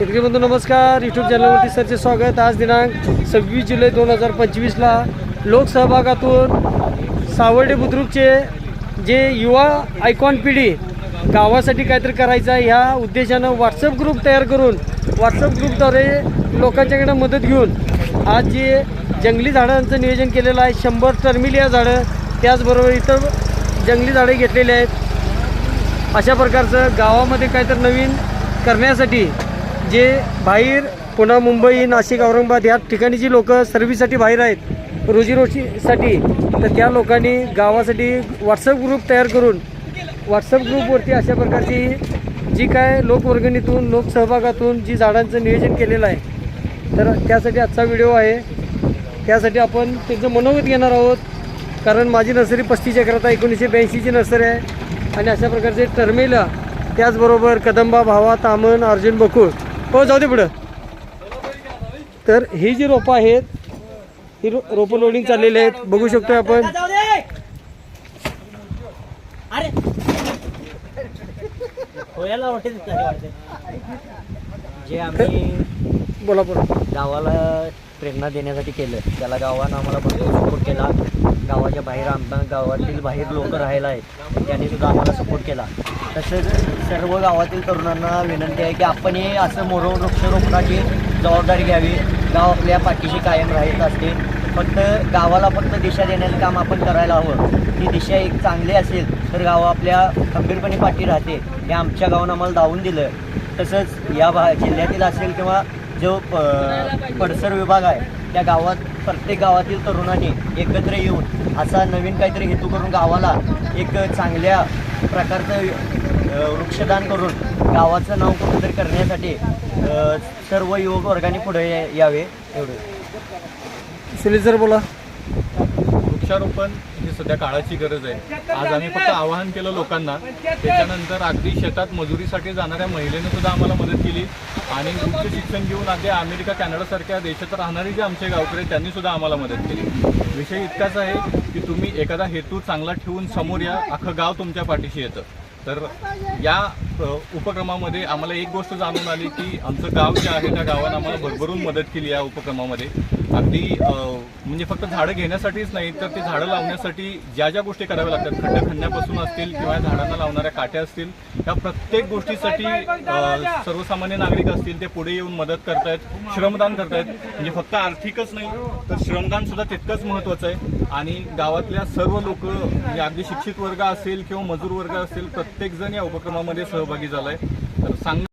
शेतकरी बंधू नमस्कार. यूट्यूब चॅनलवरती सरचे स्वागत. आज दिनांक सव्वीस जुलै दोन हजार पंचवीसला लोकसहभागातून सावर्डे बुद्रुकचे जे युवा आयकॉन पिढी गावासाठी काहीतरी करायचं आहे ह्या उद्देशानं व्हॉट्सअप ग्रुप तयार करून व्हॉट्सअप ग्रुपद्वारे लोकांच्याकडे मदत घेऊन आज जे जंगली झाडांचं नियोजन केलेलं आहे शंभर टर्मिलिया झाडं त्याचबरोबर इतर जंगली झाडे घेतलेली आहेत. अशा प्रकारचं गावामध्ये काहीतरी नवीन करण्यासाठी जे बाहेर पुन्हा मुंबई नाशिक औरंगाबाद या ठिकाणी जी लोक सर्व्हिससाठी बाहेर आहेत रोजीरोटीसाठी तर त्या लोकांनी गावासाठी व्हॉट्सअप ग्रुप तयार करून व्हॉट्सअप ग्रुपवरती अशा प्रकारची जी काय लोकवर्गणीतून लोकसहभागातून जी झाडांचं नियोजन केलेलं आहे तर त्यासाठी आजचा व्हिडिओ आहे. त्यासाठी आपण त्याचं मनोगत घेणार आहोत कारण माझी नर्सरी पस्तीस एकरात आहे एकोणीसशे ब्याऐंशीची नर्सरी आहे आणि अशा प्रकारचे टर्मेला त्याचबरोबर कदंबा भावा तामण अर्जुन बकुळ हो जाऊ दे पुढं. तर ही जी रोपं आहेत ही रो रोपं लोडिंग चाललेली आहेत. बघू शकतो आपण. वाटते. जे आम्ही बोला बोला. गावाला प्रेरणा देण्यासाठी केलं. त्याला गावानं आम्हाला भरपूर सपोर्ट केला. गावाच्या बाहेर आमच्या गावातील बाहेर लोक राहायला आहेत. त्यांनी सुद्धा आम्हाला सपोर्ट केला. तसेच सर्व गावातील तरुणांना विनंती आहे की आपण हे असं मोरो वृक्षरोपणाची जबाबदारी घ्यावी. गाव आपल्या पाठीशी कायम राहत असते. फक्त गावाला फक्त दिशा देण्याचं काम आपण करायला हवं. ती दिशा एक चांगली असेल तर गाव आपल्या खंबीरपणे पाठी राहते. हे आमच्या गावानं आम्हाला धावून दिलं. तसंच या भा जिल्ह्यातील असेल किंवा जो प- पडसर विभाग आहे त्या गावात प्रत्येक गावातील तरुणांनी एकत्र येऊन असा नवीन काहीतरी हेतू करून गावाला एक चांगल्या प्रकारचं वृक्षदान करून गावाचं नाव कुठंतरी करण्यासाठी सर्व युवक वर्गाने पुढे या- यावे एवढं. सर बोला. वृक्षारोपण सध्या काळाची गरज आहे. आज आम्ही फक्त आवाहन केलं लोकांना. त्याच्यानंतर अगदी शेतात मजुरीसाठी जाणाऱ्या महिलेने सुद्धा आम्हाला मदत केली. आणि उच्च शिक्षण घेऊन अगदी अमेरिका कॅनडासारख्या देशात राहणारे जे आमचे गावकरी त्यांनी सुद्धा आम्हाला मदत केली. विषय इतकाच आहे की तुम्ही एखादा हेतू चांगला ठेवून समोर या. अख्खं गाव तुमच्या पाठीशी येतं. तर या उपक्रमामध्ये आम्हाला एक गोष्ट जाणून आली की आमचं गाव जे आहे त्या गावानं आम्हाला भरभरून मदत केली या उपक्रमामध्ये. अगदी म्हणजे फक्त झाडं घेण्यासाठीच नाही तर ते झाडं लावण्यासाठी ज्या ज्या गोष्टी कराव्या लागतात खड्डे खणण्यापासून असतील किंवा झाडांना लावणाऱ्या काट्या असतील या प्रत्येक गोष्टीसाठी सर्वसामान्य नागरिक असतील ते पुढे येऊन मदत करतायत श्रमदान करतायत. म्हणजे फक्त आर्थिकच नाही तर श्रमदान सुद्धा तितकंच महत्त्वाचं आहे. आणि गावातल्या सर्व लोक म्हणजे अगदी शिक्षित वर्ग असेल किंवा मजूर वर्ग असेल प्रत्येकजण या उपक्रमामध्ये सहभागी झालाय. तर सांग